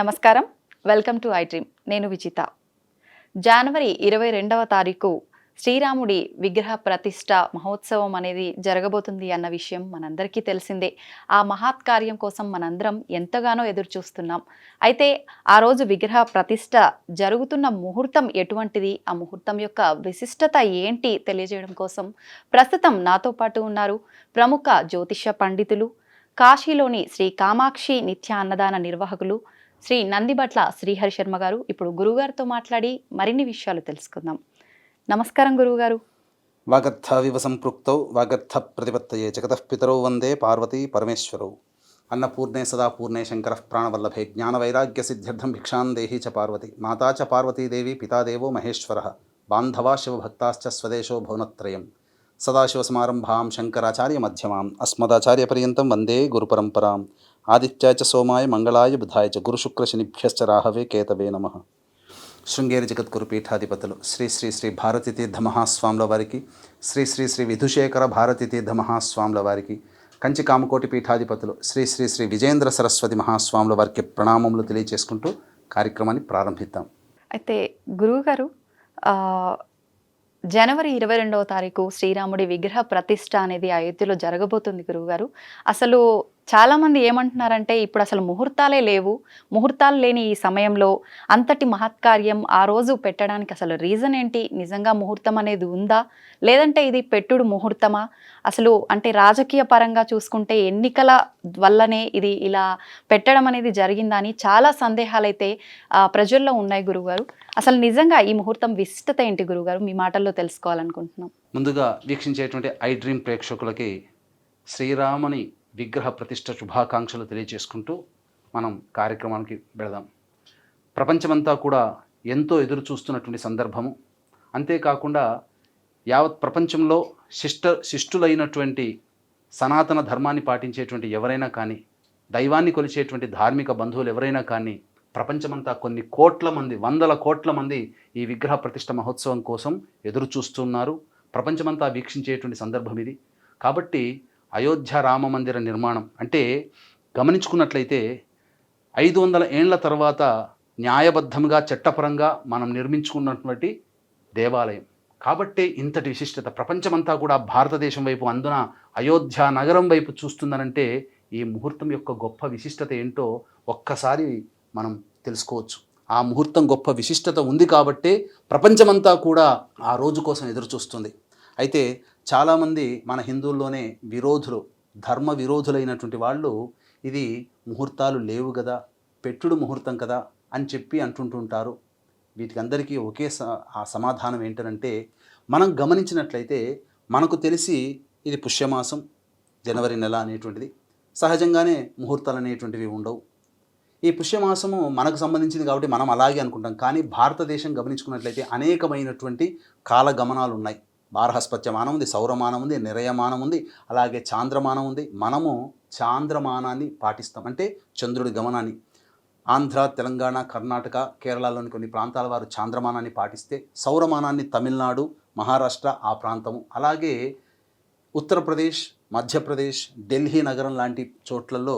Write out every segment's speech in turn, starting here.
నమస్కారం. Welcome to iDream. నేను విజిత. జనవరి ఇరవై రెండవ తారీఖు శ్రీరాముడి విగ్రహ ప్రతిష్ట మహోత్సవం అనేది జరగబోతుంది అన్న విషయం మనందరికీ తెలిసిందే. ఆ మహత్ కార్యం కోసం మనందరం ఎంతగానో ఎదురు చూస్తున్నాం అయితే ఆ రోజు విగ్రహ ప్రతిష్ట జరుగుతున్న ముహూర్తం ఎటువంటిది? ఆ ముహూర్తం యొక్క విశిష్టత ఏంటి? తెలియజేయడం కోసం ప్రస్తుతం నాతో పాటు ఉన్నారు ప్రముఖ జ్యోతిష పండితులు కాశీలోని శ్రీ కామాక్షి నిత్య అన్నదాన నిర్వాహకులు శ్రీ నందిబట్ల శ్రీహరి శర్మ గారు ఇప్పుడు గురువుగారితో మాట్లాడి మరిన్ని విషయాలు తెలుసుకుందాం. నమస్కారం గురువుగారు వాగర్థవివ సంపృక్తౌ వాగర్థ ప్రతిపత్తయే జగతఃపితరౌ వందే పార్వతీ పరమేశ్వరౌ. అన్నపూర్ణే సదా పూర్ణే శంకర ప్రాణవల్లభే జ్ఞానవైరాగ్యసిద్ధ్యర్థం భిక్షాం దేహి చ పార్వతి మాతా చ పార్వతీదేవి పితాదేవో మహేశ్వర బాంధవా శివభక్తాశ్చ స్వదేశో భువనత్రయం. సదాశివసమారంభాం శంకరాచార్యమధ్యమాం అస్మదాచార్యపర్యంతం వందే గురుపరంపరాం ఆదిత్యాయ చ సోమాయ మంగళాయ బుధాయ చ గురుశుక్రశనిభ్యశ్చ రాహవే కేతవే నమః శృంగేరి జగద్గురు పీఠాధిపతులు శ్రీ శ్రీ శ్రీ భారతీతీర్థ మహాస్వాముల వారికి శ్రీ శ్రీ శ్రీ విధుశేఖర భారతీతీర్థ మహాస్వాముల వారికి కంచి కామకోటి పీఠాధిపతులు శ్రీ శ్రీ శ్రీ విజేంద్ర సరస్వతి మహాస్వాముల వారికి ప్రణామములు తెలియచేసుకుంటూ కార్యక్రమాన్ని ప్రారంభిద్దాం। అయితే గురువుగారు జనవరి ఇరవై రెండవ తారీఖు శ్రీరాముడి విగ్రహ ప్రతిష్ట అనేది అయోధ్యలో జరగబోతుంది గురువుగారు. అసలు చాలామంది ఏమంటున్నారంటే ఇప్పుడు అసలు ముహూర్తాలే లేవు. ముహూర్తాలు లేని ఈ సమయంలో అంతటి మహత్కార్యం ఆ రోజు పెట్టడానికి అసలు రీజన్ ఏంటి? నిజంగా ముహూర్తం అనేది ఉందా? లేదంటే ఇది పెట్టుడు ముహూర్తమా? అసలు అంటే రాజకీయ పరంగా చూసుకుంటే ఎన్నికల వల్లనే ఇది ఇలా పెట్టడం అనేది జరిగిందా? అని చాలా సందేహాలైతే ప్రజల్లో ఉన్నాయి గురుగారు. అసలు నిజంగా ఈ ముహూర్తం విశిష్టత ఏంటి గురుగారు? మీ మాటల్లో తెలుసుకోవాలనుకుంటున్నాం. ముందుగా వీక్షించేటువంటి ఐ డ్రీమ్ ప్రేక్షకులకి శ్రీరాముని విగ్రహ ప్రతిష్ట శుభాకాంక్షలు తెలియజేసుకుంటూ మనం కార్యక్రమానికి వెళదాం. ప్రపంచమంతా కూడా ఎంతో ఎదురు చూస్తున్నటువంటి సందర్భము. అంతేకాకుండా యావత్ ప్రపంచంలో శిష్ట శిష్టులైనటువంటి సనాతన ధర్మాన్ని పాటించేటువంటి ఎవరైనా కానీ దైవాన్ని కొలిచేటువంటి ధార్మిక బంధువులు ఎవరైనా కానీ ప్రపంచమంతా కొన్ని కోట్ల మంది వందల కోట్ల మంది ఈ విగ్రహ ప్రతిష్ట మహోత్సవం కోసం ఎదురు చూస్తున్నారు. ప్రపంచమంతా వీక్షించేటువంటి సందర్భం ఇది. కాబట్టి అయోధ్య రామ మందిర నిర్మాణం. అంటే గమనించుకున్నట్లయితే ఐదు వందల ఏండ్ల తర్వాత న్యాయబద్ధంగా చట్టపరంగా మనం నిర్మించుకున్నటువంటి దేవాలయం. కాబట్టే ఇంతటి విశిష్టత. ప్రపంచమంతా కూడా భారతదేశం వైపు అందున అయోధ్య నగరం వైపు చూస్తుందనంటే ఈ ముహూర్తం యొక్క గొప్ప విశిష్టత ఏంటో ఒక్కసారి మనం తెలుసుకోవచ్చు. ఆ ముహూర్తం గొప్ప విశిష్టత ఉంది కాబట్టే ప్రపంచమంతా కూడా ఆ రోజు కోసం ఎదురు చూస్తుంది అయితే చాలామంది మన హిందువుల్లోనే విరోధులు ధర్మ విరోధులైనటువంటి వాళ్ళు ఇది ముహూర్తాలు లేవు కదా పెట్టుడు ముహూర్తం కదా అని చెప్పి అంటుంటుంటారు. వీటికి అందరికీ ఒకే స ఆ సమాధానం ఏంటంటే మనం గమనించినట్లయితే మనకు తెలిసి ఇది పుష్యమాసం జనవరి నెల అనేటువంటిది. సహజంగానే ముహూర్తాలు అనేటువంటివి ఉండవు. ఈ పుష్యమాసము మనకు సంబంధించింది కాబట్టి మనం అలాగే అనుకుంటాం. కానీ భారతదేశం గమనించుకున్నట్లయితే అనేకమైనటువంటి కాలగమనాలు ఉన్నాయి బారహస్పత్యమానం ఉంది సౌరమానం ఉంది నిరయమానం ఉంది అలాగే చాంద్రమానం ఉంది మనము చాంద్రమానాన్ని పాటిస్తాం. అంటే చంద్రుడి గమనాన్ని. ఆంధ్ర తెలంగాణ కర్ణాటక కేరళలోని కొన్ని ప్రాంతాల వారు చాంద్రమానాన్ని పాటిస్తే సౌరమానాన్ని తమిళనాడు మహారాష్ట్ర ఆ ప్రాంతము. అలాగే ఉత్తరప్రదేశ్ మధ్యప్రదేశ్ ఢిల్లీ నగరం లాంటి చోట్లలో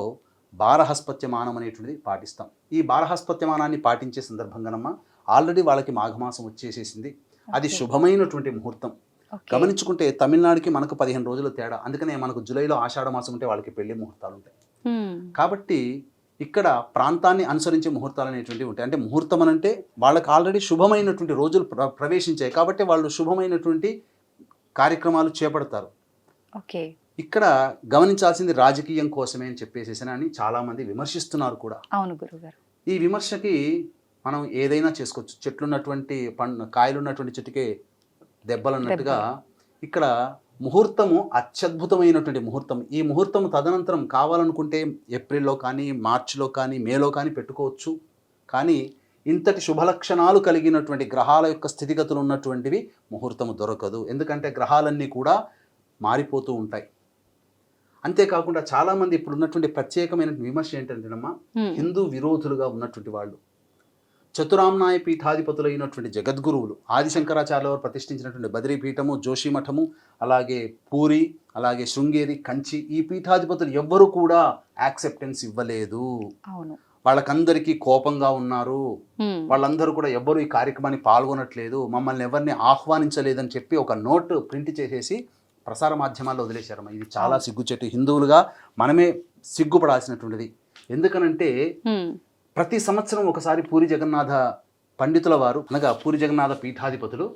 బారహస్పత్యమానం అనేటువంటిది పాటిస్తాం. ఈ బారహస్పత్యమానాన్ని పాటించే సందర్భంగానమ్మా ఆల్రెడీ వాళ్ళకి మాఘమాసం వచ్చేసేసింది. అది. శుభమైనటువంటి ముహూర్తం. గమనించుకుంటే తమిళనాడుకి మనకు పదిహేను రోజుల తేడా. అందుకనే మనకు జూలైలో ఆషాఢ మాసం ఉంటే వాళ్ళకి పెళ్ళి ముహూర్తాలు ఉంటాయి. కాబట్టి ఇక్కడ ప్రాంతాన్ని అనుసరించే ముహూర్తాలు అనేటువంటివి ఉంటాయి. అంటే ముహూర్తం అని అంటే వాళ్ళకి ఆల్రెడీ శుభమైనటువంటి రోజులు ప్ర ప్రవేశించాయి. కాబట్టి వాళ్ళు శుభమైనటువంటి కార్యక్రమాలు చేపడతారు. ఓకే. ఇక్కడ గమనించాల్సింది రాజకీయం కోసమే అని చెప్పేసేసి అని చాలామంది విమర్శిస్తున్నారు కూడా. అవును గురుగారు ఈ విమర్శకి మనం ఏదైనా చేసుకోవచ్చు. చెట్లున్నటువంటి పండు కాయలు ఉన్నటువంటి చెట్టుకే దెబ్బలు. అన్నట్టుగా ఇక్కడ ముహూర్తము అత్యద్భుతమైనటువంటి ముహూర్తం. ఈ ముహూర్తం తదనంతరం కావాలనుకుంటే ఏప్రిల్లో కానీ మార్చిలో కానీ మేలో కానీ పెట్టుకోవచ్చు. కానీ ఇంతటి శుభలక్షణాలు కలిగినటువంటి గ్రహాల యొక్క స్థితిగతులు ఉన్నటువంటివి ముహూర్తము దొరకదు. ఎందుకంటే గ్రహాలన్నీ కూడా మారిపోతూ ఉంటాయి. అంతేకాకుండా చాలామంది ఇప్పుడు ఉన్నటువంటి ప్రత్యేకమైన విమర్శ ఏంటంటేనమ్మా. హిందూ విరోధులుగా ఉన్నటువంటి వాళ్ళు. చతురామ్నాయ పీఠాధిపతులైనటువంటి జగద్గురువులు ఆదిశంకరాచార్య వారు ప్రతిష్ఠించినటువంటి బద్రీ పీఠము జోషి మఠము అలాగే పూరి అలాగే శృంగేరి కంచి ఈ పీఠాధిపతులు ఎవ్వరూ కూడా యాక్సెప్టెన్స్ ఇవ్వలేదు. అవును. వాళ్ళకందరికీ కోపంగా ఉన్నారు. వాళ్ళందరూ కూడా ఎవ్వరు ఈ కార్యక్రమాన్ని పాల్గొనట్లేదు. మమ్మల్ని ఎవరిని ఆహ్వానించలేదని చెప్పి ఒక నోట్ ప్రింట్ చేసేసి ప్రసార మాధ్యమాల్లో వదిలేశారమ్మా. ఇది చాలా సిగ్గుచెట్టు హిందువులుగా మనమే సిగ్గుపడాల్సినటువంటిది. ఎందుకనంటే ప్రతి సంవత్సరం ఒకసారి పూరి జగన్నాథ పండితుల వారు అనగా పూరి జగన్నాథ పీఠాధిపతులు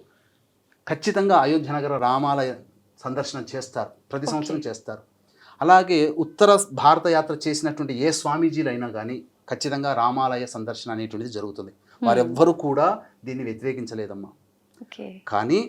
ఖచ్చితంగా అయోధ్య నగర రామాలయ సందర్శనం చేస్తారు. ప్రతి సంవత్సరం చేస్తారు. అలాగే ఉత్తర భారత యాత్ర చేసినటువంటి ఏ స్వామీజీలు అయినా కానీ ఖచ్చితంగా రామాలయ సందర్శన అనేటువంటిది జరుగుతుంది. వారెవ్వరూ కూడా దీన్ని వ్యతిరేకించలేదమ్మా. కానీ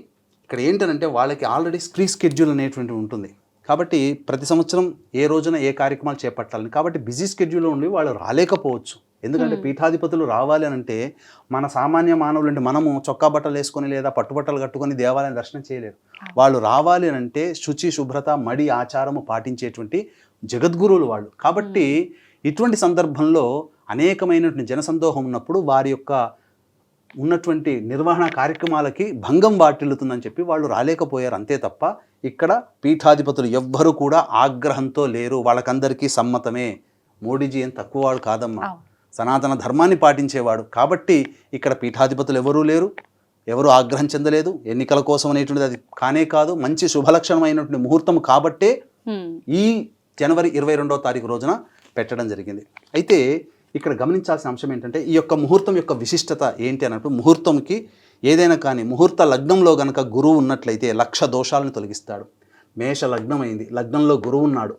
ఇక్కడ ఏంటంటే వాళ్ళకి ఆల్రెడీ స్క్రీ స్కెడ్యూల్ అనేటువంటి ఉంటుంది. కాబట్టి ప్రతి సంవత్సరం ఏ రోజున ఏ కార్యక్రమాలు చేపట్టాలని కాబట్టి బిజీ స్కెడ్యూల్లో ఉండి వాళ్ళు రాలేకపోవచ్చు. ఎందుకంటే పీఠాధిపతులు రావాలి అని అంటే మన సామాన్య మానవులు అంటే మనము చొక్కా బట్టలు వేసుకొని లేదా పట్టుబట్టలు కట్టుకొని దేవాలయం దర్శనం చేయలేరు. వాళ్ళు రావాలి అని అంటే శుచి శుభ్రత మడి ఆచారము పాటించేటువంటి జగద్గురువులు వాళ్ళు. కాబట్టి ఇటువంటి సందర్భంలో అనేకమైనటువంటి జనసందోహం ఉన్నప్పుడు వారి యొక్క ఉన్నటువంటి నిర్వహణ కార్యక్రమాలకి భంగం వాటిల్లుతుందని చెప్పి వాళ్ళు రాలేకపోయారు. అంతే తప్ప ఇక్కడ పీఠాధిపతులు ఎవ్వరూ కూడా ఆగ్రహంతో లేరు. వాళ్ళకందరికీ సమ్మతమే. మోడీజీ ఏం తక్కువవాడు కాదమ్మా. అవును. సనాతన ధర్మాన్ని పాటించేవాడు. కాబట్టి ఇక్కడ పీఠాధిపతులు ఎవరూ లేరు ఎవరు ఆగ్రహం చెందలేదు. ఎన్నికల కోసం అనేటువంటిది అది కానే కాదు. మంచి శుభలక్షణమైనటువంటి ముహూర్తం కాబట్టే ఈ జనవరి ఇరవై రెండవ తారీఖు రోజున పెట్టడం జరిగింది. అయితే ఇక్కడ గమనించాల్సిన అంశం ఏంటంటే ఈ యొక్క ముహూర్తం యొక్క విశిష్టత ఏంటి అన్నట్టు ముహూర్తంకి ఏదైనా కానీ ముహూర్త లగ్నంలో గనక గురువు ఉన్నట్లయితే లక్ష దోషాలను తొలగిస్తాడు. మేష లగ్నమైంది. లగ్నంలో గురువు ఉన్నాడు.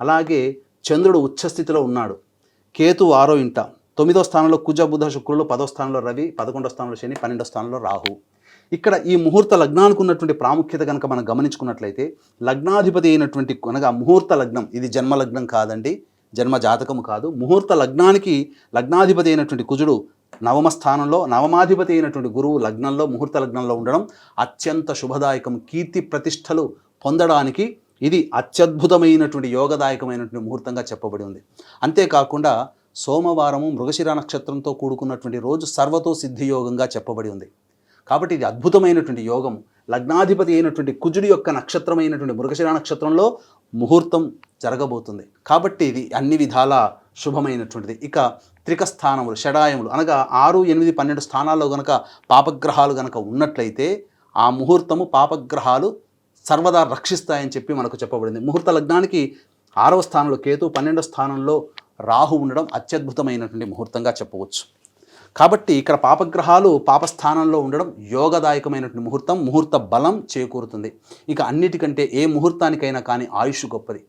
అలాగే చంద్రుడు ఉచ్చస్థితిలో ఉన్నాడు. కేతు ఆరో ఇంట. తొమ్మిదో స్థానంలో కుజ బుధ శుక్రులు పదో స్థానంలో రవి పదకొండో స్థానంలో శని పన్నెండో స్థానంలో రాహు. ఇక్కడ ఈ ముహూర్త లగ్నానికి ఉన్నటువంటి ప్రాముఖ్యత కనుక మనం గమనించుకున్నట్లయితే లగ్నాధిపతి అయినటువంటి అనగా ముహూర్త లగ్నం ఇది జన్మ లగ్నం కాదండి జన్మ జాతకము కాదు. ముహూర్త లగ్నానికి లగ్నాధిపతి అయినటువంటి కుజుడు నవమ స్థానంలో నవమాధిపతి అయినటువంటి గురువు లగ్నంలో ముహూర్త లగ్నంలో ఉండడం అత్యంత శుభదాయకం. కీర్తి ప్రతిష్టలు పొందడానికి ఇది అత్యద్భుతమైనటువంటి యోగదాయకమైనటువంటి ముహూర్తంగా చెప్పబడి ఉంది. అంతేకాకుండా సోమవారము మృగశిర నక్షత్రంతో కూడుకున్నటువంటి రోజు సర్వతో సిద్ధి యోగంగా చెప్పబడి ఉంది. కాబట్టి ఇది అద్భుతమైనటువంటి యోగం. లగ్నాధిపతి అయినటువంటి కుజుడి యొక్క నక్షత్రమైనటువంటి మృగశిర నక్షత్రంలో ముహూర్తం జరగబోతుంది. కాబట్టి ఇది అన్ని విధాల శుభమైనటువంటిది. ఇక త్రిక స్థానములు షడాయములు అనగా ఆరు ఎనిమిది పన్నెండు స్థానాల్లో గనక పాపగ్రహాలు గనక ఉన్నట్లయితే ఆ ముహూర్తము పాపగ్రహాలు సర్వదా రక్షిస్తాయని చెప్పి మనకు చెప్పబడింది. ముహూర్త లగ్నానికి ఆరవ స్థానంలో కేతు పన్నెండవ స్థానంలో రాహు ఉండడం అత్యద్భుతమైనటువంటి ముహూర్తంగా చెప్పవచ్చు. కాబట్టి ఇక్కడ పాపగ్రహాలు పాపస్థానంలో ఉండడం యోగదాయకమైనటువంటి ముహూర్తం ముహూర్త బలం చేకూరుతుంది. ఇక అన్నిటికంటే ఏ ముహూర్తానికైనా కానీ ఆయుష్ గొప్పది.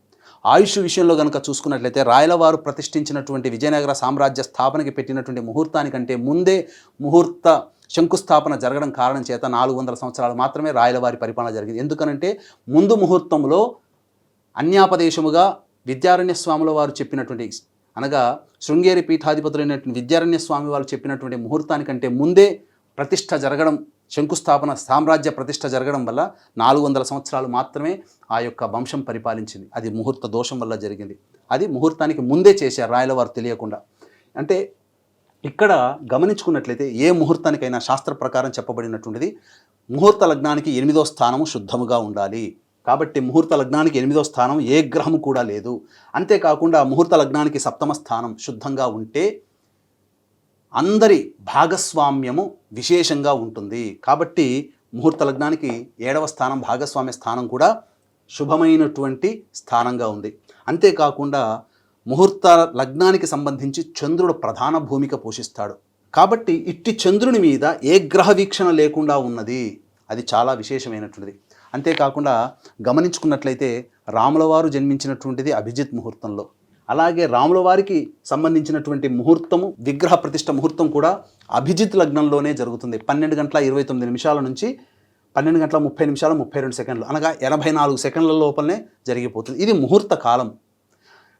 ఆయుష్ విషయంలో కనుక చూసుకున్నట్లయితే రాయలవారు ప్రతిష్ఠించినటువంటి విజయనగర సామ్రాజ్య స్థాపనకి పెట్టినటువంటి ముహూర్తానికంటే ముందే ముహూర్త శంకుస్థాపన జరగడం కారణం చేత నాలుగు వందల సంవత్సరాలు మాత్రమే రాయలవారి పరిపాలన జరిగింది. ఎందుకనంటే ముందు ముహూర్తంలో అన్యాపదేశముగా విద్యారణ్య స్వాముల వారు చెప్పినటువంటి అనగా శృంగేరి పీఠాధిపతులైనటువంటి విద్యారణ్య స్వామి వారు చెప్పినటువంటి ముహూర్తానికంటే ముందే ప్రతిష్ట జరగడం శంకుస్థాపన సామ్రాజ్య ప్రతిష్ట జరగడం వల్ల నాలుగు వందల సంవత్సరాలు మాత్రమే ఆ యొక్క వంశం పరిపాలించింది. అది ముహూర్త దోషం వల్ల జరిగింది. అది ముహూర్తానికి ముందే చేశారు రాయలవారు తెలియకుండా. అంటే ఇక్కడ గమనించుకున్నట్లయితే ఏ ముహూర్తానికైనా శాస్త్ర ప్రకారం చెప్పబడినటువంటిది ముహూర్త లగ్నానికి ఎనిమిదో స్థానము శుద్ధముగా ఉండాలి. కాబట్టి ముహూర్త లగ్నానికి ఎనిమిదో స్థానం ఏ గ్రహము కూడా లేదు. అంతేకాకుండా ముహూర్త లగ్నానికి సప్తమ స్థానం శుద్ధంగా ఉంటే అందరి భాగస్వామ్యము విశేషంగా ఉంటుంది. కాబట్టి ముహూర్త లగ్నానికి ఏడవ స్థానం భాగస్వామ్య స్థానం కూడా శుభమైనటువంటి స్థానంగా ఉంది. అంతేకాకుండా ముహూర్త లగ్నానికి సంబంధించి చంద్రుడు ప్రధాన భూమిక పోషిస్తాడు. కాబట్టి ఇట్టి చంద్రుని మీద ఏ గ్రహ వీక్షణ లేకుండా ఉన్నది? అది చాలా విశేషమైనటువంటిది. అంతేకాకుండా గమనించుకున్నట్లయితే రాములవారు జన్మించినటువంటిది అభిజిత్ ముహూర్తంలో. అలాగే రాముల వారికి సంబంధించినటువంటి ముహూర్తము విగ్రహ ప్రతిష్ట ముహూర్తం కూడా అభిజిత్ లగ్నంలోనే జరుగుతుంది. పన్నెండు గంటల ఇరవై తొమ్మిది నిమిషాల నుంచి పన్నెండు గంటల ముప్పై నిమిషాలు ముప్పై రెండు సెకండ్లు అనగా ఎనభై నాలుగు సెకండ్ల లోపలనే జరిగిపోతుంది. ఇది ముహూర్త కాలం.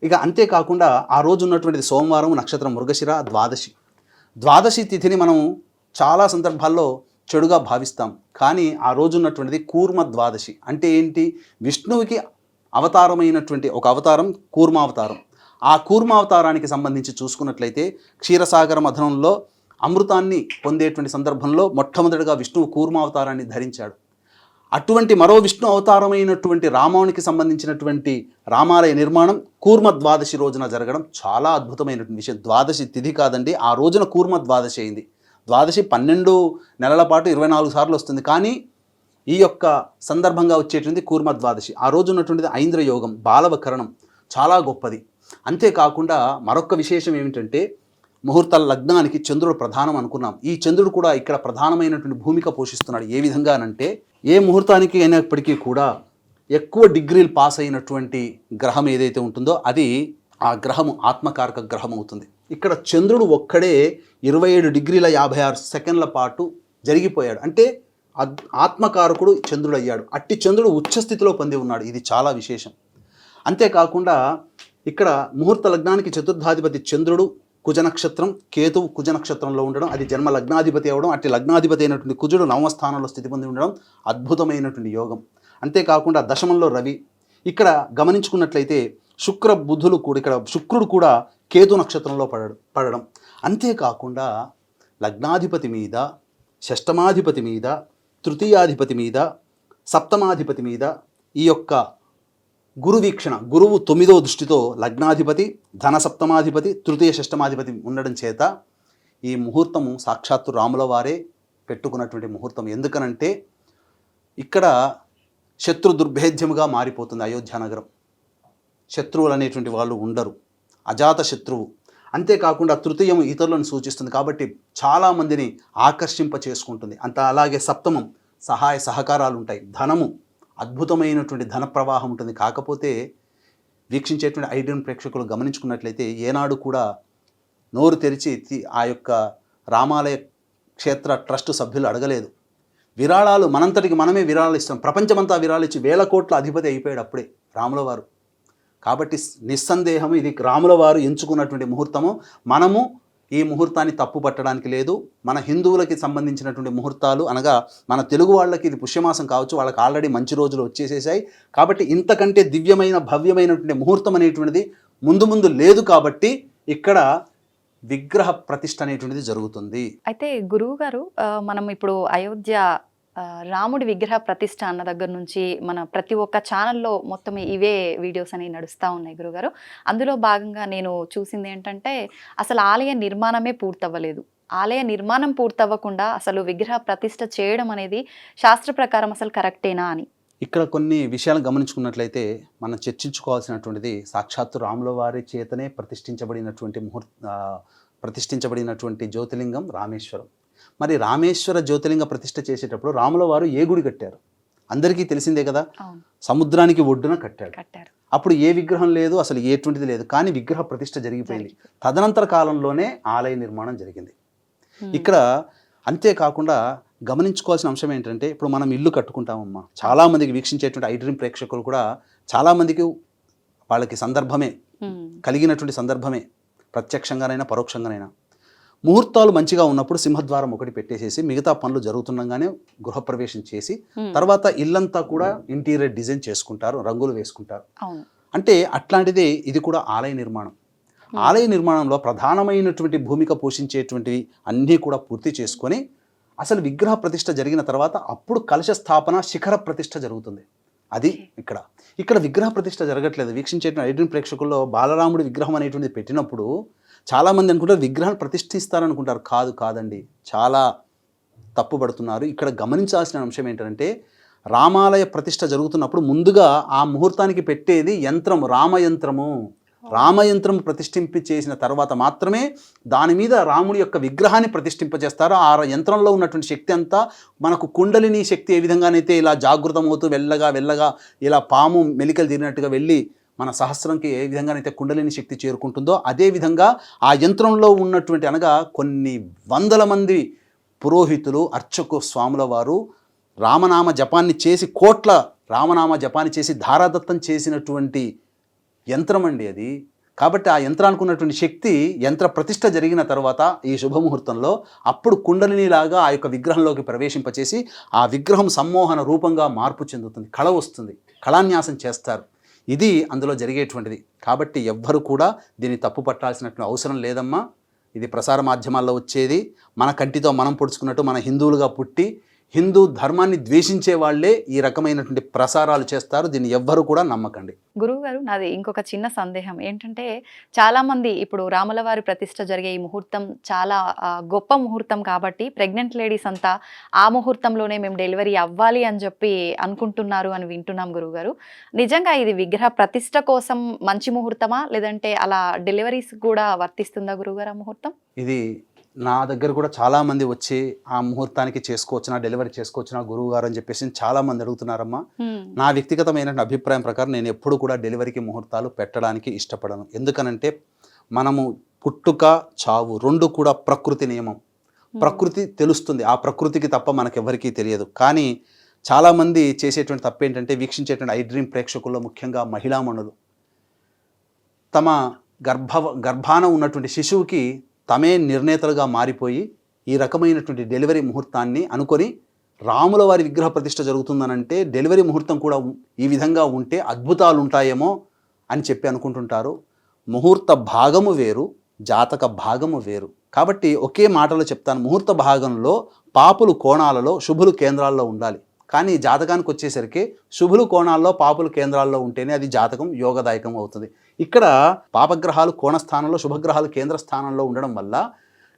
ఇక అంతేకాకుండా ఆ రోజు ఉన్నటువంటిది సోమవారం నక్షత్రం మృగశిర ద్వాదశి. ద్వాదశి తిథిని మనం చాలా సందర్భాల్లో చెడుగా భావిస్తాం. కానీ ఆ రోజు ఉన్నటువంటిది కూర్మ ద్వాదశి. అంటే ఏంటి? విష్ణువుకి అవతారమైనటువంటి ఒక అవతారం కూర్మావతారం. ఆ కూర్మావతారానికి సంబంధించి చూసుకున్నట్లయితే క్షీరసాగర మథనంలో అమృతాన్ని పొందేటువంటి సందర్భంలో మొట్టమొదటిగా విష్ణువు కూర్మావతారాన్ని ధరించాడు. అటువంటి మరో విష్ణు అవతారమైనటువంటి రామానికి సంబంధించినటువంటి రామాలయ నిర్మాణం కూర్మ ద్వాదశి రోజున జరగడం చాలా అద్భుతమైనటువంటి విషయం. ద్వాదశి తిథి కాదండి ఆ రోజున కూర్మ ద్వాదశి అయింది. ద్వాదశి పన్నెండు నెలల పాటు ఇరవై నాలుగు సార్లు వస్తుంది. కానీ ఈ యొక్క సందర్భంగా వచ్చేటువంటి కూర్మ ద్వాదశి. ఆ రోజు ఉన్నటువంటిది ఐంద్ర యోగం బాలవకరణం చాలా గొప్పది. అంతేకాకుండా మరొక విశేషం ఏమిటంటే ముహూర్తాల లగ్నానికి చంద్రుడు ప్రధానం అనుకున్నాం. ఈ చంద్రుడు కూడా ఇక్కడ ప్రధానమైనటువంటి భూమిక పోషిస్తున్నాడు. ఏ విధంగానంటే ఏ ముహూర్తానికి అయినప్పటికీ కూడా ఎక్కువ డిగ్రీలు పాస్ అయినటువంటి గ్రహం ఏదైతే ఉంటుందో అది ఆ గ్రహము ఆత్మకారక గ్రహం అవుతుంది. ఇక్కడ చంద్రుడు ఒక్కడే ఇరవై ఏడు డిగ్రీల యాభై ఆరు సెకండ్ల పాటు జరిగిపోయాడు. అంటే ఆత్మకారకుడు చంద్రుడు అయ్యాడు అట్టి చంద్రుడు ఉచ్చస్థితిలో పొంది ఉన్నాడు. ఇది చాలా విశేషం. అంతేకాకుండా ఇక్కడ ముహూర్త లగ్నానికి చతుర్థాధిపతి చంద్రుడు కుజ నక్షత్రం కేతువు కుజ నక్షత్రంలో ఉండడం అది జన్మ లగ్నాధిపతి అవ్వడం అట్టి లగ్నాధిపతి అయినటువంటి కుజుడు నవమస్థానంలో స్థితి పొంది ఉండడం అద్భుతమైనటువంటి యోగం. అంతేకాకుండా దశమంలో రవి. ఇక్కడ గమనించుకున్నట్లయితే శుక్ర బుధులు కూడా ఇక్కడ శుక్రుడు కూడా కేతు నక్షత్రంలో పడడం పడడం. అంతేకాకుండా లగ్నాధిపతి మీద షష్టమాధిపతి మీద తృతీయాధిపతి మీద సప్తమాధిపతి మీద ఈ యొక్క గురు వీక్షణ గురువు తొమ్మిదో దృష్టితో లగ్నాధిపతి ధన సప్తమాధిపతి తృతీయ షష్టమాధిపతి ఉండడం చేత ఈ ముహూర్తము సాక్షాత్తు రాముల వారే పెట్టుకున్నటువంటి ముహూర్తం. ఎందుకనంటే ఇక్కడ శత్రు దుర్భేద్యముగా మారిపోతుంది అయోధ్య నగరం. శత్రువులు అనేటువంటి వాళ్ళు ఉండరు. అజాత శత్రువు. అంతేకాకుండా తృతీయం ఇతరులను సూచిస్తుంది కాబట్టి చాలామందిని ఆకర్షింప చేసుకుంటుంది అంత అలాగే సప్తమం సహాయ సహకారాలు ఉంటాయి ధనము అద్భుతమైనటువంటి ధన ప్రవాహం ఉంటుంది. కాకపోతే వీక్షించేటువంటి ఐడియన్ ప్రేక్షకులు గమనించుకున్నట్లయితే ఏనాడు కూడా నోరు తెరిచి ఆ యొక్క రామాలయ క్షేత్ర ట్రస్ట్ సభ్యులు అడగలేదు. విరాళాలు మనంతటికి మనమే విరాళాలు ఇస్తాం ప్రపంచమంతా విరాళాలు ఇచ్చి వేల కోట్ల అధిపతి అయిపోయాడు అప్పుడే రాములవారు. కాబట్టి నిస్సందేహం ఇది రాములవారు ఎంచుకున్నటువంటి ముహూర్తము. మనము ఈ ముహూర్తాన్ని తప్పు పట్టడానికి లేదు. మన హిందువులకి సంబంధించినటువంటి ముహూర్తాలు అనగా మన తెలుగు వాళ్ళకి ఇది పుష్యమాసం కావచ్చు వాళ్ళకి ఆల్రెడీ మంచి రోజులు వచ్చేసేసాయి. కాబట్టి ఇంతకంటే దివ్యమైన భవ్యమైనటువంటి ముహూర్తం అనేటువంటిది ముందు ముందు లేదు కాబట్టి ఇక్కడ విగ్రహ ప్రతిష్ట అనేటువంటిది జరుగుతుంది. అయితే గురువు గారు మనం ఇప్పుడు అయోధ్య రాముడి విగ్రహ ప్రతిష్ట అన్న దగ్గర నుంచి మన ప్రతి ఒక్క ఛానల్లో మొత్తం ఇవే వీడియోస్ అనేవి నడుస్తూ ఉన్నాయి గురుగారు. అందులో భాగంగా నేను చూసింది ఏంటంటే అసలు ఆలయ నిర్మాణమే పూర్తవ్వలేదు. ఆలయ నిర్మాణం పూర్తవ్వకుండా అసలు విగ్రహ ప్రతిష్ట చేయడం అనేది శాస్త్ర ప్రకారం అసలు కరెక్టేనా అని. ఇక్కడ కొన్ని విషయాలు గమనించుకున్నట్లయితే మనం చర్చించుకోవాల్సినటువంటిది సాక్షాత్తు రాముల వారి చేతనే ప్రతిష్ఠించబడినటువంటి ముహూర్త ప్రతిష్ఠించబడినటువంటి జ్యోతిలింగం రామేశ్వరం. మరి రామేశ్వర జ్యోతిలింగ ప్రతిష్ఠ చేసేటప్పుడు రాముల వారు ఏ గుడి కట్టారు? అందరికీ తెలిసిందే కదా. సముద్రానికి ఒడ్డున కట్టాడు కట్టారు. అప్పుడు ఏ విగ్రహం లేదు అసలు ఎటువంటిది లేదు. కానీ విగ్రహ ప్రతిష్ఠ జరిగిపోయింది. తదనంతర కాలంలోనే ఆలయ నిర్మాణం జరిగింది. ఇక్కడ అంతేకాకుండా గమనించుకోవాల్సిన అంశం ఏంటంటే ఇప్పుడు మనం ఇల్లు కట్టుకుంటామమ్మా. చాలామందికి వీక్షించేటువంటి ఐడ్రీమ్ ప్రేక్షకులు కూడా చాలామందికి వాళ్ళకి సందర్భమే. కలిగినటువంటి సందర్భమే. ప్రత్యక్షంగానైనా పరోక్షంగానైనా. ముహూర్తాలు మంచిగా ఉన్నప్పుడు సింహద్వారం ఒకటి పెట్టేసేసి మిగతా పనులు జరుగుతుండగానే గృహప్రవేశం చేసి. తర్వాత ఇల్లంతా కూడా ఇంటీరియర్ డిజైన్ చేసుకుంటారు రంగులు వేసుకుంటారు. అంటే అట్లాంటిదే ఇది కూడా ఆలయ నిర్మాణం. ఆలయ నిర్మాణంలో ప్రధానమైనటువంటి భూమిక పోషించేటువంటివి అన్నీ కూడా పూర్తి చేసుకొని అసలు విగ్రహ ప్రతిష్ఠ జరిగిన తర్వాత అప్పుడు కలశ స్థాపన శిఖర ప్రతిష్ఠ జరుగుతుంది. అది ఇక్కడ. ఇక్కడ విగ్రహ ప్రతిష్ఠ జరగట్లేదు. వీక్షించేటువంటి ఐడియన్ ప్రేక్షకుల్లో బాలరాముడి విగ్రహం అనేటువంటిది పెట్టినప్పుడు చాలామంది అనుకుంటారు విగ్రహాన్ని ప్రతిష్ఠిస్తారనుకుంటారు. కాదు కాదండి. చాలా తప్పుపడుతున్నారు. ఇక్కడ గమనించాల్సిన అంశం ఏంటంటే రామాలయ ప్రతిష్ఠ జరుగుతున్నప్పుడు ముందుగా ఆ ముహూర్తానికి పెట్టేది యంత్రం రామయంత్రము. రామయంత్రం ప్రతిష్ఠింప చేసిన తర్వాత మాత్రమే దాని మీద రాముడి యొక్క విగ్రహాన్ని ప్రతిష్ఠింపజేస్తారు. ఆ యంత్రంలో ఉన్నటువంటి శక్తి అంతా మనకు కుండలిని శక్తి ఏ విధంగానైతే ఇలా జాగృతమవుతూ వెళ్ళగా వెళ్ళగా ఇలా పాము మెలికలు తీరినట్టుగా వెళ్ళి మన సహస్రంకి ఏ విధంగానైతే కుండలిని శక్తి చేరుకుంటుందో అదే విధంగా ఆ యంత్రంలో ఉన్నటువంటి అనగా కొన్ని వందల మంది పురోహితులు అర్చకు స్వాముల వారు రామనామ జపాన్ని చేసి కోట్ల రామనామ జపాన్ని చేసి ధారాదత్తం చేసినటువంటి యంత్రం అండి అది. కాబట్టి ఆ యంత్రానికి ఉన్నటువంటి శక్తి యంత్ర ప్రతిష్ట జరిగిన తర్వాత ఈ శుభముహూర్తంలో అప్పుడు కుండలినిలాగా ఆ యొక్క విగ్రహంలోకి ప్రవేశింపచేసి ఆ విగ్రహం సమ్మోహన రూపంగా మార్పు చెందుతుంది కళ వస్తుంది కళాన్యాసం చేస్తారు. ఇది అందులో జరిగేటువంటిది. కాబట్టి ఎవ్వరు కూడా దీన్ని తప్పు పట్టాల్సినటువంటి అవసరం లేదమ్మా. ఇది ప్రసార మాధ్యమాల్లో వచ్చేది. మన కంటితో మనం పొడుచుకున్నట్టు మన హిందువులుగా పుట్టి హిందూ ధర్మాన్ని ద్వేషించే వాళ్ళే ఈ రకమైనటువంటి ప్రసారాలు చేస్తారు. దీన్ని ఎవ్వరు కూడా నమ్మకండి. గురువు గారు నాది ఇంకొక చిన్న సందేహం. ఏంటంటే చాలా మంది ఇప్పుడు రాముల వారి ప్రతిష్ట జరిగే ఈ ముహూర్తం చాలా గొప్ప ముహూర్తం కాబట్టి ప్రెగ్నెంట్ లేడీస్ అంతా ఆ ముహూర్తంలోనే మేము డెలివరీ అవ్వాలి అని చెప్పి అనుకుంటున్నారు అని వింటున్నాం గురువు గారు నిజంగా ఇది విగ్రహ ప్రతిష్ట కోసం మంచి ముహూర్తమా? లేదంటే అలా డెలివరీస్ కూడా వర్తిస్తుందా గురువుగారు ఆ ముహూర్తం? ఇది నా దగ్గర కూడా చాలామంది వచ్చి ఆ ముహూర్తానికి చేసుకోవచ్చునా డెలివరీ చేసుకోవచ్చునా గురువు గారు అని చెప్పేసి చాలామంది అడుగుతున్నారమ్మా. నా వ్యక్తిగతమైన అభిప్రాయం ప్రకారం నేను ఎప్పుడు కూడా డెలివరీకి ముహూర్తాలు పెట్టడానికి ఇష్టపడను. ఎందుకనంటే మనము పుట్టుక చావు రెండు కూడా ప్రకృతి నియమం. ప్రకృతి తెలుస్తుంది. ఆ ప్రకృతికి తప్ప మనకెవరికీ తెలియదు. కానీ చాలామంది చేసేటువంటి తప్పు ఏంటంటే వీక్షించేటువంటి ఐ డ్రీమ్ ప్రేక్షకుల్లో ముఖ్యంగా మహిళామణులు తమ గర్భ గర్భాన ఉన్నటువంటి శిశువుకి తమే నిర్ణేతలుగా మారిపోయి ఈ రకమైనటువంటి డెలివరీ ముహూర్తాన్ని అనుకొని రాముల వారి విగ్రహ ప్రతిష్ట జరుగుతుందనంటే డెలివరీ ముహూర్తం కూడా ఈ విధంగా ఉంటే అద్భుతాలు ఉంటాయేమో అని చెప్పి అనుకుంటుంటారు. ముహూర్త భాగము వేరు జాతక భాగము వేరు. కాబట్టి ఒకే మాటలో చెప్తాను ముహూర్త భాగంలో పాపులు కోణాలలో శుభులు కేంద్రాల్లో ఉండాలి. కానీ జాతకానికి వచ్చేసరికి శుభులు కోణాల్లో పాపులు కేంద్రాల్లో ఉంటేనే అది జాతకం యోగదాయకం అవుతుంది. ఇక్కడ పాపగ్రహాలు కోణ స్థానంలో శుభగ్రహాలు కేంద్ర స్థానంలో ఉండడం వల్ల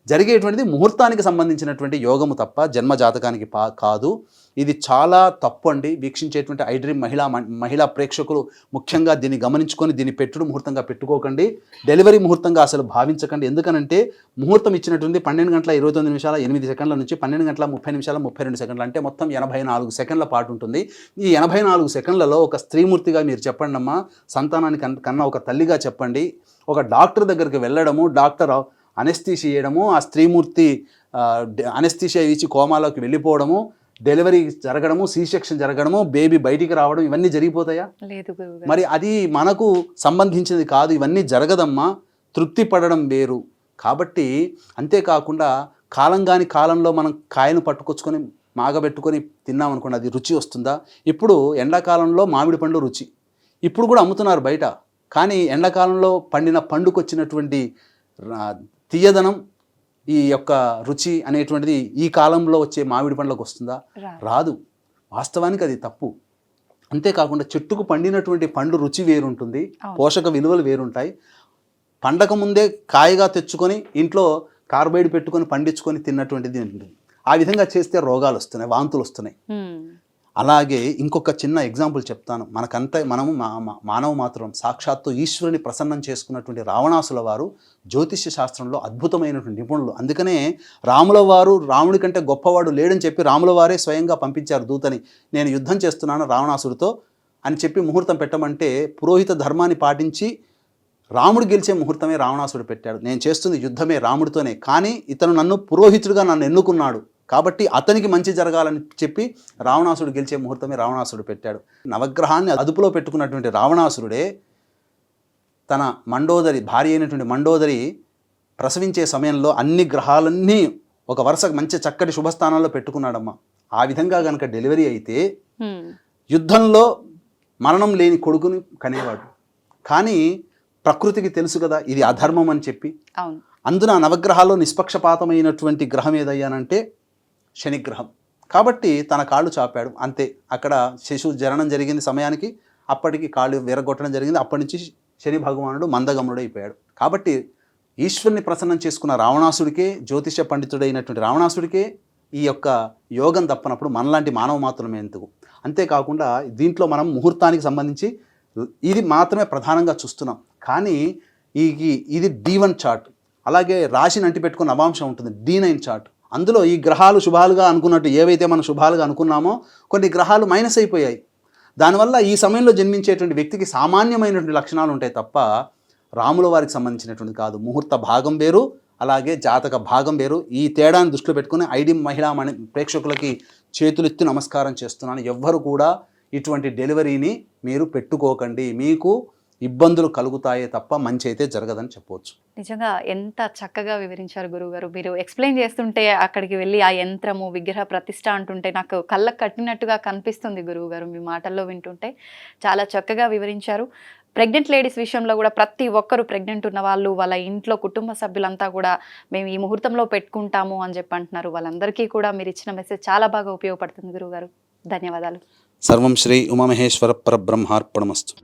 జరిగేటువంటిది ముహూర్తానికి సంబంధించినటువంటి యోగము తప్ప జన్మ జాతకానికి పా కాదు. ఇది చాలా తప్పు అండి. వీక్షించేటువంటి ఐడ్రీమ్ మహిళా మహిళా ప్రేక్షకులు ముఖ్యంగా దీన్ని గమనించుకొని దీన్ని పెట్టుడు ముహూర్తంగా పెట్టుకోకండి. డెలివరీ ముహూర్తంగా అసలు భావించకండి. ఎందుకనంటే ముహూర్తం ఇచ్చినటువంటి పన్నెండు గంటల ఇరవై తొమ్మిది నిమిషాల ఎనిమిది సెకండ్ల నుంచి పన్నెండు గంటల ముప్పై నిమిషాల ముప్పై రెండు సెకండ్లు. అంటే మొత్తం ఎనభై నాలుగు సెకండ్ల పాటు ఉంటుంది. ఈ ఎనభై నాలుగు సెకండ్లలో ఒక స్త్రీమూర్తిగా మీరు చెప్పండి అమ్మా సంతానానికి కన్- కన్నా ఒక తల్లిగా చెప్పండి. ఒక డాక్టర్ దగ్గరికి వెళ్ళడము డాక్టర్ అనెస్థీషి చేయడము ఆ స్త్రీమూర్తి అనెస్థీషియా ఇచ్చి కోమాలోకి వెళ్ళిపోవడము డెలివరీ జరగడము సీ సెక్షన్ జరగడము బేబీ బయటికి రావడం ఇవన్నీ జరిగిపోతాయా? లేదు మరి అది మనకు సంబంధించినది కాదు ఇవన్నీ జరగదమ్మా తృప్తి పడడం వేరు. కాబట్టి అంతేకాకుండా కాలం కాని కాలంలో మనం కాయను పట్టుకొచ్చుకొని మాగబెట్టుకొని తిన్నాం అనుకోండి అది రుచి వస్తుందా? ఇప్పుడు ఎండాకాలంలో మామిడి పండు రుచి. ఇప్పుడు కూడా అమ్ముతున్నారు బయట. కానీ ఎండాకాలంలో పండిన పండుకొచ్చినటువంటి తీయదనం ఈ యొక్క రుచి అనేటువంటిది ఈ కాలంలో వచ్చే మామిడి పండ్లకు వస్తుందా. రాదు వాస్తవానికి అది తప్పు అంతేకాకుండా చెట్టుకు పండినటువంటి పండు రుచి వేరుంటుంది. పోషక విలువలు వేరుంటాయి పండక ముందే కాయగా తెచ్చుకొని ఇంట్లో కార్బైడ్ పెట్టుకొని పండించుకొని తిన్నటువంటిది ఉంటుంది ఆ విధంగా చేస్తే రోగాలు వస్తున్నాయి వాంతులు వస్తున్నాయి. అలాగే ఇంకొక చిన్న ఎగ్జాంపుల్ చెప్తాను. మనకంతా మనము మా మా- మానవ మాత్రం సాక్షాత్తు ఈశ్వరుని ప్రసన్నం చేసుకున్నటువంటి రావణాసుల వారు జ్యోతిష్య శాస్త్రంలో అద్భుతమైనటువంటి నిపుణులు. అందుకనే రాముల వారు రాముడి కంటే గొప్పవాడు లేడని చెప్పి రాముల వారే స్వయంగా పంపించారు దూతని. నేను యుద్ధం చేస్తున్నాను రావణాసుడితో అని చెప్పి ముహూర్తం పెట్టమంటే పురోహిత ధర్మాన్ని పాటించి రాముడు గెలిచే ముహూర్తమే రావణాసుడు పెట్టాడు. నేను చేస్తుంది యుద్ధమే రాముడితోనే. కానీ ఇతను నన్ను పురోహితుడిగా నన్ను ఎన్నుకున్నాడు. కాబట్టి అతనికి మంచి జరగాలని చెప్పి రావణాసుడు గెలిచే ముహూర్తమే రావణాసుడు పెట్టాడు. నవగ్రహాన్ని అదుపులో పెట్టుకున్నటువంటి రావణాసురుడే తన మండోదరి భార్య అయినటువంటి మండోదరి ప్రసవించే సమయంలో అన్ని గ్రహాలన్నీ ఒక వరుస మంచి చక్కటి శుభస్థానాల్లో పెట్టుకున్నాడమ్మా. ఆ విధంగా కనుక డెలివరీ అయితే. యుద్ధంలో మరణం లేని కొడుకుని కనేవాడు. కానీ ప్రకృతికి తెలుసు కదా ఇది అధర్మం అని చెప్పి. అందున నవగ్రహాల్లో నిష్పక్షపాతమైనటువంటి గ్రహం ఏదయ్యానంటే శనిగ్రహం. కాబట్టి తన కాళ్ళు చాపాడు. అంతే. అక్కడ శిశువు జననం జరిగింది సమయానికి. అప్పటికి కాళ్ళు విరగొట్టడం జరిగింది. అప్పటి నుంచి శని భగవానుడు మందగమనుడు అయిపోయాడు కాబట్టి ఈశ్వరుని ప్రసన్నం చేసుకున్న రావణాసుడికే జ్యోతిష పండితుడైనటువంటి రావణాసుడికే ఈ యొక్క యోగం తప్పనప్పుడు మనలాంటి మానవ మాత్రమే ఎందుకు? అంతేకాకుండా దీంట్లో మనం ముహూర్తానికి సంబంధించి ఇది మాత్రమే ప్రధానంగా చూస్తున్నాం. కానీ ఈ ఇది డి వన్ చార్ట్. అలాగే రాశిని అంటిపెట్టుకున్న నవాంశం ఉంటుంది. D nine chart. అందులో ఈ గ్రహాలు శుభాలుగా అనుకున్నట్టు ఏవైతే మనం శుభాలుగా అనుకున్నామో కొన్ని గ్రహాలు మైనస్ అయిపోయాయి. దానివల్ల ఈ సమయంలో జన్మించేటువంటి వ్యక్తికి సామాన్యమైనటువంటి లక్షణాలు ఉంటాయి తప్ప రాముల వారికి సంబంధించినటువంటి కాదు. ముహూర్త భాగం వేరు అలాగే జాతక భాగం వేరు. ఈ తేడాను దృష్టిలో పెట్టుకుని ఐడి మహిళా మణి ప్రేక్షకులకి చేతులెత్తి నమస్కారం చేస్తున్నాను. ఎవ్వరు కూడా ఇటువంటి డెలివరీని మీరు పెట్టుకోకండి. మీకు ఇబ్బందులు కలుగుతాయే తప్ప మంచి అయితే జరగదని చెప్పవచ్చు. నిజంగా ఎంత చక్కగా వివరించారు గురువుగారు. మీరు ఎక్స్ప్లెయిన్ చేస్తుంటే అక్కడికి వెళ్ళి ఆ యంత్రము విగ్రహ ప్రతిష్ట అంటుంటే నాకు కళ్ళకు కట్టినట్టుగా కనిపిస్తుంది గురువుగారు మీ మాటల్లో వింటుంటే. చాలా చక్కగా వివరించారు. ప్రెగ్నెంట్ లేడీస్ విషయంలో కూడా ప్రతి ఒక్కరు ప్రెగ్నెంట్ ఉన్న వాళ్ళు వాళ్ళ ఇంట్లో కుటుంబ సభ్యులంతా కూడా మేము ఈ ముహూర్తంలో పెట్టుకుంటాము అని చెప్పి అంటున్నారు. వాళ్ళందరికీ కూడా మీరు ఇచ్చిన మెసేజ్ చాలా బాగా ఉపయోగపడుతుంది గురుగారు ధన్యవాదాలు. సర్వం శ్రీ ఉమామహేశ్వర పరబ్రహ్మార్పణమస్తు.